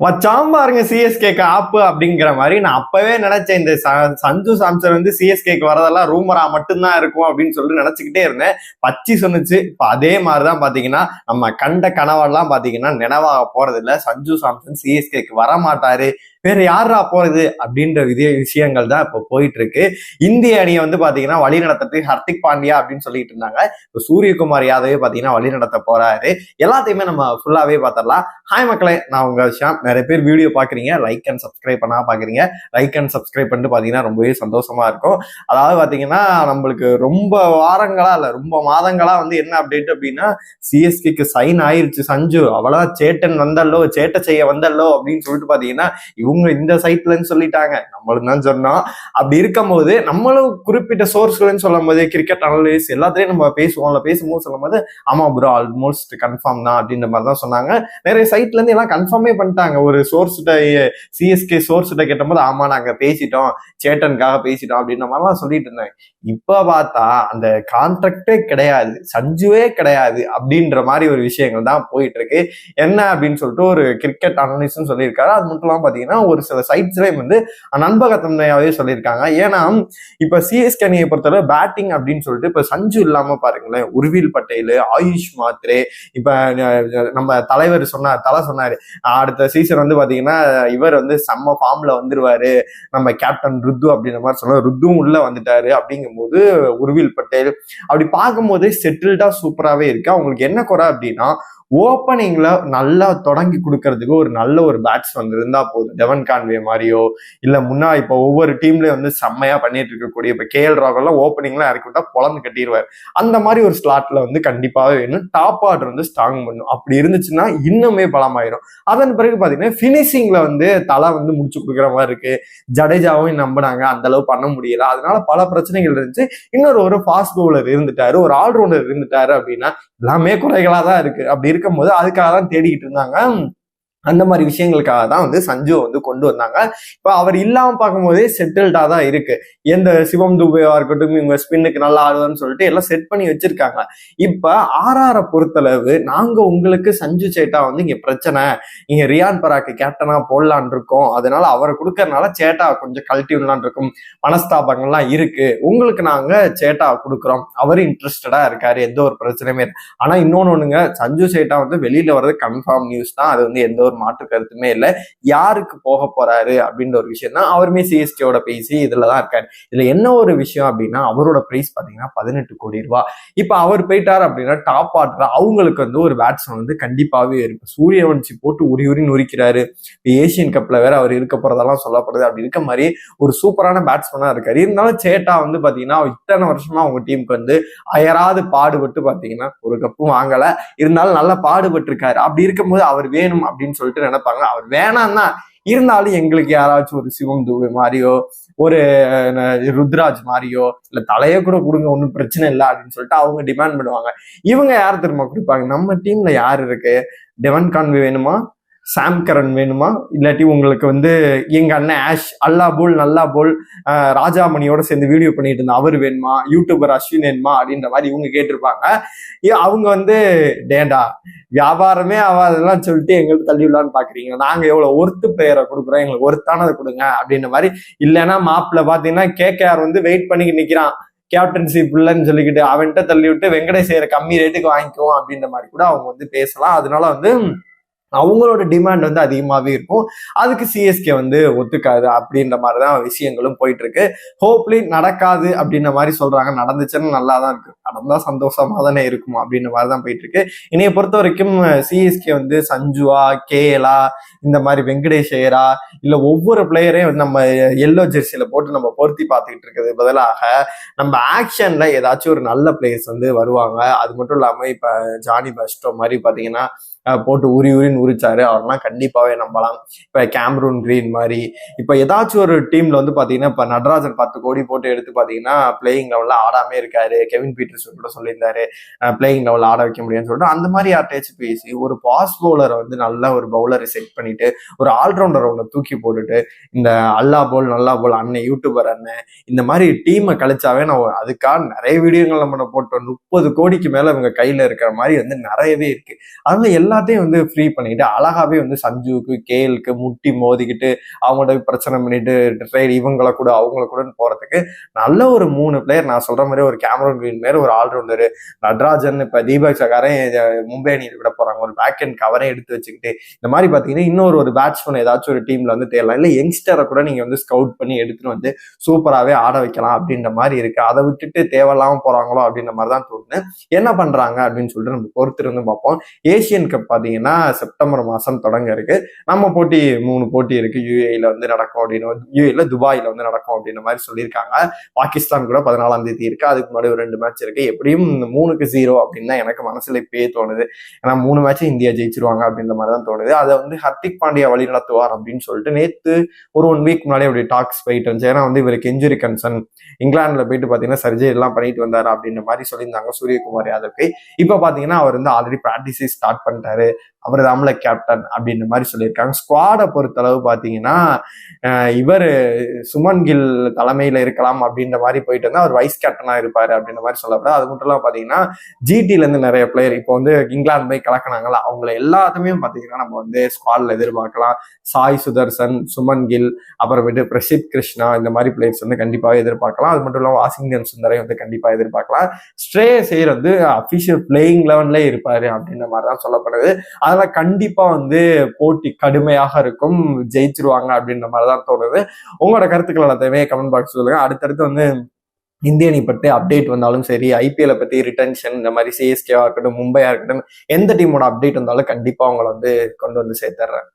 வச்சாம் பாருங்க சிஎஸ்கேக்கு ஆப்பு அப்படிங்கிற மாதிரி நான் அப்பவே நினைச்சேன். இந்த ச- சஞ்சு சாம்சன் வந்து சிஎஸ்கேக்கு வரதெல்லாம் ரூமரா மட்டும்தான் இருக்கும் அப்படின்னு சொல்லிட்டு நினைச்சுக்கிட்டே இருந்தேன். பச்சி சொன்னுச்சு. இப்ப அதே மாதிரிதான் பாத்தீங்கன்னா நம்ம கண்ட கனவெல்லாம் பாத்தீங்கன்னா நினைவாக போறது இல்ல சஞ்சு சாம்சன் சிஎஸ்கேக்கு வரமாட்டாரு. வேற யாரா போறது அப்படின்ற விதிய விஷயங்கள் தான் இப்போ போயிட்டு இருக்கு இந்திய அணியை வந்து பாத்தீங்கன்னா வழி நடத்துறதுக்கு ஹர்திக் பாண்டியா அப்படின்னு சொல்லிட்டு இருந்தாங்க. இப்போ சூரியகுமார் யாதவே பாத்தீங்கன்னா வழி நடத்த போறாரு. எல்லாத்தையுமே நம்ம ஃபுல்லாவே பார்த்தரலாம் ஹாய் மக்களே நான் உங்க விஷயம் நிறைய பேர் வீடியோ பார்க்குறீங்க லைக் அண்ட் சப்ஸ்கிரைப் பண்ணா பார்க்குறீங்க லைக் அண்ட் சப்ஸ்கிரைப் பண்ணிட்டு பார்த்தீங்கன்னா ரொம்பவே சந்தோஷமா இருக்கும். அதாவது பார்த்தீங்கன்னா நம்மளுக்கு ரொம்ப வாரங்களா இல்லை ரொம்ப மாதங்களா வந்து என்ன அப்டேட் அப்படின்னா சிஎஸ்கேக்கு சைன் ஆயிருச்சு சஞ்சு. அவ்வளவுதான். சேட்டன் வந்தல்லோ சேட்டை செய்ய வந்தல்லோ அப்படின்னு சொல்லிட்டு பார்த்தீங்கன்னா இவங்க இந்த சைட்லன்னு சொல்லிட்டாங்க. நம்மளும் தான் சொன்னோம். அப்படி இருக்கும்போது நம்மளும் குறிப்பிட்ட சோர்ஸ்கள்னு சொல்லும் போது கிரிக்கெட் அனலிஸ்ட் எல்லாத்தையும் நம்ம பேசுவோம்ல பேசும்போது சொல்லும் போது ஆமா ப்ரோ ஆல்மோஸ்ட் கன்ஃபார்ம் தான் அப்படின்ற மாதிரி தான் சொன்னாங்க. நிறைய சைட்ல இருந்து எல்லாம் கன்ஃபார்மே பண்ணிட்டாங்க. ஒரு சோர்ஸ்கிட்ட சிஎஸ்கே சோர்ஸ்கிட்ட கேட்டபோது ஆமா நாங்க பேசிட்டோம். சேட்டனுக்காக பேசிட்டோம். அப்படின்ற மாதிரிலாம் சொல்லிட்டு இருந்தாங்க. இப்ப பார்த்தா அந்த கான்ட்ராக்டே கிடையாது. சஞ்சுவே கிடையாது. அப்படின்ற மாதிரி ஒரு விஷயங்கள் தான் போயிட்டு இருக்கு என்ன அப்படின்னு சொல்லிட்டு ஒரு கிரிக்கெட் அனலிஸ்ட்னு சொல்லியிருக்காரு. அது மட்டும் இல்லாம பார்த்தீங்கன்னா ஒரு சில சைட்ஸ்லயும் வந்து நண்பகத்தன்மையாவே சொல்லியிருக்காங்க. ஏன்னா இப்ப சிஎஸ்கே அணியை பொறுத்தவரை பேட்டிங் அப்படின்னு சொல்லிட்டு இப்ப சஞ்சு இல்லாம பாருங்களேன். உருவில் பட்டேல் ஆயுஷ் மாத்ரே இப்ப நம்ம தலைவர் சொன்னார் தலை சொன்னாரு. அடுத்த சீசன் வந்து பார்த்தீங்கன்னா இவர் வந்து செம்ம ஃபார்மில் வந்துருவாரு. நம்ம கேப்டன் ருத்து அப்படின்ற மாதிரி சொன்னார். ருத்துவும் உள்ளே வந்துட்டாரு. அப்படிங்கும்போது உருவில் பட்டேல் அப்படி பார்க்கும்போது செட்டில்டாக சூப்பராகவே இருக்கு. அவங்களுக்கு என்ன குறை அப்படின்னா ஓப்பனிங்ல நல்லா தொடங்கி கொடுக்கறதுக்கு ஒரு நல்ல ஒரு பேட்ஸ் வந்து இருந்தா போதும். டெவன் கான்வே மாதிரியோ இல்ல முன்னா இப்போ ஒவ்வொரு டீம்லயும் வந்து செம்மையா பண்ணிட்டு இருக்கக்கூடிய இப்ப கேஎல் ராகுல்லாம் ஓப்பனிங்லாம் இறக்கி விட்டா பொழந்து கட்டிடுவார் அந்த மாதிரி ஒரு ஸ்லாட்ல வந்து கண்டிப்பாவே வேணும். டாப் ஆர்டர் வந்து ஸ்ட்ராங் பண்ணும். அப்படி இருந்துச்சுன்னா இன்னுமே பலமாயிரும். அதன் பிறகு பாத்தீங்கன்னா பினிஷிங்ல வந்து தலை வந்து முடிச்சு கொடுக்குற மாதிரி இருக்கு. ஜடேஜாவும் நம்பினாங்க. அந்த அளவு பண்ண முடியல. அதனால பல பிரச்சனைகள் இருந்துச்சு. இன்னொரு ஒரு ஃபாஸ்ட் பவுலர் இருந்துட்டாரு. ஒரு ஆல்ரவுண்டர் இருந்துட்டாரு அப்படின்னா எல்லாமே குறைகளா தான் இருக்கு. அப்படி இருக்கும்போது அதுக்காக தான் தேடிக்கிட்டு இருந்தாங்க. அந்த மாதிரி விஷயங்களுக்காக தான் வந்து சஞ்சு வந்து கொண்டு வந்தாங்க. இப்போ அவர் இல்லாமல் பார்க்கும்போதே செட்டில்டாக தான் இருக்கு. எந்த சிவம் துபேவா இருக்கட்டும் இவங்க ஸ்பின்னுக்கு நல்லா ஆடுவான்னு சொல்லிட்டு எல்லாம் செட் பண்ணி வச்சிருக்காங்க. இப்போ ஆர்ஆரை பொறுத்தளவு நாங்கள் உங்களுக்கு சஞ்சு சேட்டா வந்து இங்கே பிரச்சனை. இங்கே ரியான் பராக்கு கேப்டனாக போடலான் இருக்கோம். அதனால அவரை கொடுக்கறனால சேட்டா கொஞ்சம் கழட்டி விடலான் இருக்கும். மனஸ்தாபங்கள்லாம் இருக்கு. உங்களுக்கு நாங்கள் சேட்டா கொடுக்குறோம். அவர் இன்ட்ரெஸ்டடாக இருக்காரு. எந்த ஒரு பிரச்சனையுமே ஆனால் இன்னொன்று ஒன்றுங்க சஞ்சு சேட்டா வந்து வெளியில் வர்றது கன்ஃபார்ம் நியூஸ் தான். அது வந்து எந்த ஒரு மாற்று கருத்துமே இல்லை. யாருக்கு போக போறாரு அப்படின்ற ஒரு விஷயம் தான் அவருமே சிஎஸ்கேவோட பேசி இதுலதான் இருக்காரு. இதுல என்ன ஒரு விஷயம் அப்படின்னா அவரோட பிரைஸ் பாத்தீங்கன்னா பதினெட்டு கோடி ரூபாய் இப்ப அவர் போயிட்டார் அப்படின்னா டாப் ஆர்டர் அவங்களுக்கு வந்து ஒரு பேட்ஸ்மேன் வந்து கண்டிப்பாவே இருக்கும் சூரியவன்சி போட்டு உரி உரி நுரிக்கிறாரு ஏசியன் கப்ல வேற அவர் இருக்க போறதெல்லாம் சொல்லப்படுது. அப்படி இருக்க மாதிரி ஒரு சூப்பரான பேட்ஸ்மேனா இருக்காரு. இருந்தாலும் சேட்டா வந்து பாத்தீங்கன்னா இத்தனை வருஷமா அவங்க டீமுக்கு வந்து அயராது பாடுபட்டு பாத்தீங்கன்னா ஒரு கப்பும் வாங்கல. இருந்தாலும் நல்லா பாடுபட்டு இருக்காரு அப்படி இருக்கும்போது அவர் வேணும் அப்படின்னு சொல்லிட்டு நினைப்பாங்க. அவர் வேணாம்னா இருந்தாலும் எங்களுக்கு யாராச்சும் ஒரு சிவம் தூவி மாதிரியோ ஒரு ருத்ராஜ் மாதிரியோ இல்ல தலையை கூட கொடுங்க ஒன்றும் பிரச்சனை இல்லை அப்படின்னு சொல்லிட்டு அவங்க டிமாண்ட் பண்ணுவாங்க. இவங்க யார் திரும்ப கொடுப்பாங்க? நம்ம டீம்ல யார் இருக்கு? டெவன் கான்வி வேணுமா? சாம் கரன் வேணுமா? இல்லாட்டி உங்களுக்கு வந்து எங்க அண்ணன் ஆஷ் அல்லா போல் நல்லா போல் ராஜாமணியோட சேர்ந்து வீடியோ பண்ணிட்டு இருந்த அவர் வேணுமா? யூடியூபர் அஸ்வின் வேணுமா? அப்படின்ற மாதிரி இவங்க கேட்டிருப்பாங்க. அவங்க வந்து டேண்டா வியாபாரமே ஆகாதெல்லாம் சொல்லிட்டு எங்களுக்கு தள்ளி விடலான்னு பாக்குறீங்க. நாங்க எவ்வளவு ஒருத்து பிளேயரை கொடுக்குறோம். எங்களுக்கு ஒருத்தானதை கொடுங்க அப்படின்ற மாதிரி. இல்லைன்னா மாப்பிள்ள பாத்தீங்கன்னா கேகேஆர் வந்து வெயிட் பண்ணிக்கிட்டு நிக்கிறான். கேப்டன்சி இல்லைன்னு சொல்லிக்கிட்டு அவன்கிட்ட தள்ளி விட்டு வெங்கடேசேர கம்மி ரேட்டுக்கு வாங்கிக்குவோம் அப்படின்ற மாதிரி கூட அவங்க வந்து பேசலாம். அதனால வந்து அவங்களோட டிமாண்ட் வந்து அதிகமாகவே இருக்கும். அதுக்கு சிஎஸ்கே வந்து ஒத்துக்காது அப்படின்ற மாதிரி தான் விஷயங்களும் போயிட்டு இருக்கு ஹோப்லி நடக்காது அப்படின்ற மாதிரி சொல்றாங்க. நடந்துச்சுன்னா நல்லா தான் இருக்கு. நடந்தா சந்தோஷமா தானே இருக்கும் அப்படின்ற மாதிரி தான் போயிட்டு இருக்கு என்னைய பொறுத்த வரைக்கும் சிஎஸ்கே வந்து சஞ்சுவா கேலா இந்த மாதிரி வெங்கடேஷ் ஐயரா இல்ல ஒவ்வொரு பிளேயரையும் வந்து நம்ம எல்லோ ஜெர்சியில போட்டு நம்ம பொருத்தி பார்த்துக்கிட்டு இருக்கிறது பதிலாக நம்ம ஆக்ஷன்ல ஏதாச்சும் ஒரு நல்ல பிளேயர்ஸ் வந்து வருவாங்க. அது மட்டும் இல்லாம இப்ப ஜானி பஸ்டோ மாதிரி பாத்தீங்கன்னா போட்டு உரி உரின்னு உரிச்சாரு. அவர்லாம் கண்டிப்பாவே நம்பலாம். இப்ப கேம்ரூன் கிரீன் மாதிரி இப்ப ஏதாச்சும் ஒரு டீம்ல வந்து பாத்தீங்கன்னா இப்ப நடராஜன் பத்து கோடி போட்டு எடுத்து பாத்தீங்கன்னா பிளேயிங் லெவல்ல ஆடாமே இருக்காரு. கெவின் பீட்டர்ஸ் கூட சொல்லியிருந்தாரு. பிளேயிங் லெவலில் ஆட வைக்க முடியும்னு சொல்லிட்டு அந்த மாதிரி யார்ட்டேச்சு பேசி ஒரு பாஸ் பவுலரை வந்து நல்ல ஒரு பவுலரை செட் பண்ணிட்டு ஒரு ஆல்ரவுண்டர் ஒன்று தூக்கி போட்டுட்டு இந்த அல்லா போல் நல்லா போல் அண்ணன் யூடியூபர் அண்ணன் இந்த மாதிரி டீமை கழிச்சாவே நான் அதுக்காக நிறைய வீடியோங்கள் நம்ம போட்டோம். முப்பது கோடிக்கு மேல இவங்க கையில இருக்கிற மாதிரி வந்து நிறையவே இருக்கு. அதனால எல்லா எல்லாத்தையும் வந்து ஃப்ரீ பண்ணிட்டு அழகாவே வந்து சஞ்சுவுக்கு கேலுக்கு முட்டி மோதிக்கிட்டு அவங்களோட பிரச்சனை பண்ணிட்டு ட்ரைட் இவங்கள கூட அவங்கள கூட போறதுக்கு நல்ல ஒரு மூணு பிளேயர் நான் சொல்ற மாதிரி ஒரு கேமரன் கிரீன் மாதிரி ஒரு ஆல்ரவுண்டர் நட்ராஜன் இப்ப தீபக் சகாரன் மும்பை அணியில் விட போறாங்க. ஒரு பேக் அண்ட் கவரே எடுத்து வச்சுக்கிட்டு இந்த மாதிரி பாத்தீங்கன்னா இன்னொரு ஒரு பேட்ஸ்மேன் ஏதாச்சும் ஒரு டீம்ல வந்து தேடலாம். இல்ல யங்ஸ்டரை கூட நீங்க வந்து ஸ்கவுட் பண்ணி எடுத்துட்டு வந்து சூப்பராகவே ஆட வைக்கலாம் அப்படின்ற மாதிரி இருக்கு. அதை விட்டுட்டு தேவையில்லாம போறாங்களோ அப்படின்ற மாதிரி தான் தோணுது. என்ன பண்றாங்க அப்படின்னு சொல்லிட்டு நம்ம பொறுத்திருந்து பார்ப்போம். ஏசியன் கப் பார்த்தீங்கன்னா செப்டம்பர் மாதம் தொடங்க இருக்கு. நம்ம போட்டி மூணு போட்டி இருக்கு. யூஏல வந்து நடக்கும் அப்படின்னு யூஏல துபாயில் வந்து நடக்கும் அப்படின்ற மாதிரி சொல்லியிருக்காங்க. பாகிஸ்தான் கூட பதினாலாம் தேதி இருக்கு. அதுக்கு முன்னாடி ஒரு ரெண்டு மேட்ச் இருக்கு. எப்படியும் மூணுக்கு ஜீரோ அப்படின்னு தான் எனக்கு மனசுல இப்பயே தோணுது. ஏன்னா மூணு மேட்சும் இந்தியா ஜெயிச்சிருவாங்க அப்படின்ற மாதிரி தான் தோணுது. அதை வந்து ஹர்திக் பாண்டியா வழி நடத்துவார் அப்படின்னு சொல்லிட்டு நேத்து ஒரு ஒன் வீக் முன்னாடி அப்படி டாக்ஸ் போயிட்டு இருந்துச்சு. ஏன்னா வந்து இவருக்கு இன்ஜுரி கன்சர்ன் இங்கிலாந்துல போயிட்டு பாத்தீங்கன்னா சர்ஜரி எல்லாம் பண்ணிட்டு வந்தாரு அப்படின்ற மாதிரி சொல்லியிருந்தாங்க சூரியகுமார் யாதவ்க்கு. இப்ப பாத்தீங்கன்னா அவர் வந்து ஆல்ரெடி பிராக்டிஸை ஸ்டார்ட் பண்ணிட்டாரு. அவர் தாமல கேப்டன் அப்படின்ற மாதிரி சொல்லியிருக்காங்க. ஸ்குவாடை பொறுத்தளவு பார்த்தீங்கன்னா இவர் சுமன் கில் தலைமையில் இருக்கலாம் அப்படின்ற மாதிரி போயிட்டு வந்தால் அவர் வைஸ் கேப்டனாக இருப்பார் அப்படின்ற மாதிரி சொல்லப்படுது. அது மட்டும் இல்லாம பார்த்தீங்கன்னா ஜிடிலேருந்து நிறைய பிளேயர் இப்போ வந்து இங்கிலாந்து போய் கலக்கினாங்களா அவங்கள எல்லாத்தையுமே பார்த்தீங்கன்னா நம்ம வந்து ஸ்குவாடில் எதிர்பார்க்கலாம். சாய் சுதர்சன் சுமன் கில் அப்புறமேட்டு பிரசித் கிருஷ்ணா இந்த மாதிரி பிளேயர்ஸ் வந்து கண்டிப்பாக எதிர்பார்க்கலாம். அது மட்டும் இல்லாமல் வாஷிங்டன் சுந்தரை வந்து கண்டிப்பாக எதிர்பார்க்கலாம். ஸ்ட்ரே செய்யறது வந்து அஃபிஷியல் பிளேயிங் லெவன்லேயே இருப்பார் அப்படின்ற மாதிரி தான் சொல்லப்படுது. அதெல்லாம் கண்டிப்பா வந்து போட்டி கடுமையாக இருக்கும். ஜெயிச்சிருவாங்க அப்படின்ற மாதிரி தான் தோணுது. உங்களோட கருத்துக்கள் எல்லாத்தையுமே கமெண்ட் பாக்ஸ் சொல்லுங்க. அடுத்தடுத்து வந்து இந்திய அணி பற்றி அப்டேட் வந்தாலும் சரி ஐபிஎல் பத்தி ரிட்டன்ஷன் இந்த மாதிரி சிஎஸ்கேவா இருக்கட்டும் மும்பையா இருக்கட்டும் எந்த டீமோட அப்டேட் வந்தாலும் கண்டிப்பா அவங்களை வந்து கொண்டு வந்து சேர்த்துறேன்.